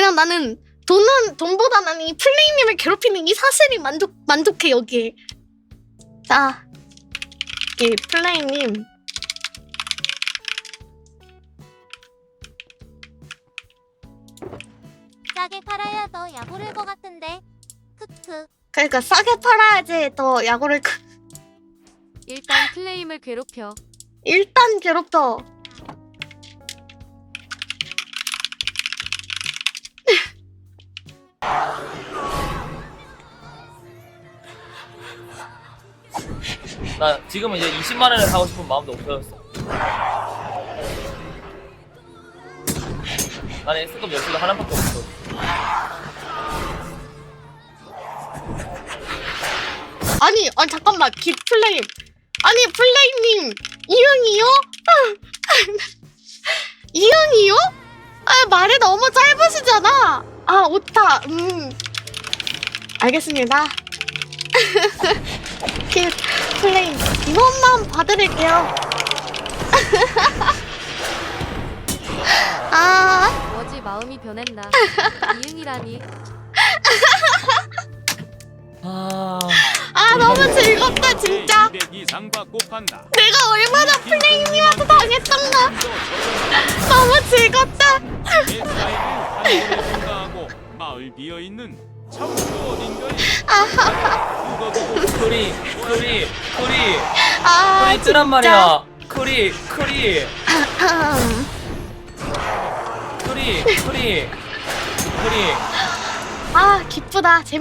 그냥 나는 돈은 돈보다 나는 이 플레이님을 괴롭히는 이 사실이 만족 만족해 여기에. 자, 이 플레이님 싸게 팔아야 더 약오를 것 같은데. 크크. 그러니까 싸게 팔아야지 더 야구를 크- 일단 플레임을 괴롭혀. 일단 괴롭혀. 나 지금은 이제 20만 원을 사고 싶은 마음도 없어졌어. 나는 S급 열쇠도 하나밖에 없어. 아니, 아니 잠깐만, 기 플레임. 아니 플레임님 이응이요? 이응이요? 아 말이 너무 짧으시잖아. 아 오타. 음. 알겠습니다. 기 플레임 이것만 봐드릴게요. 아, 어지 마음이 변했나. 이응이라니. 아, 아 너무 즐겁다 진짜. 200 이상 받고 판다. 내가 얼마나 플레임님한테 당했던가. 너무 즐겁다. 한번에 마을 비어 있는 차우도 어딘가에 누가 보고 크리, 크리, 크리, 아 크리 뜨란 말이야. 크리, 크리, 크리, 크리, 크리. 아 기쁘다 재밌.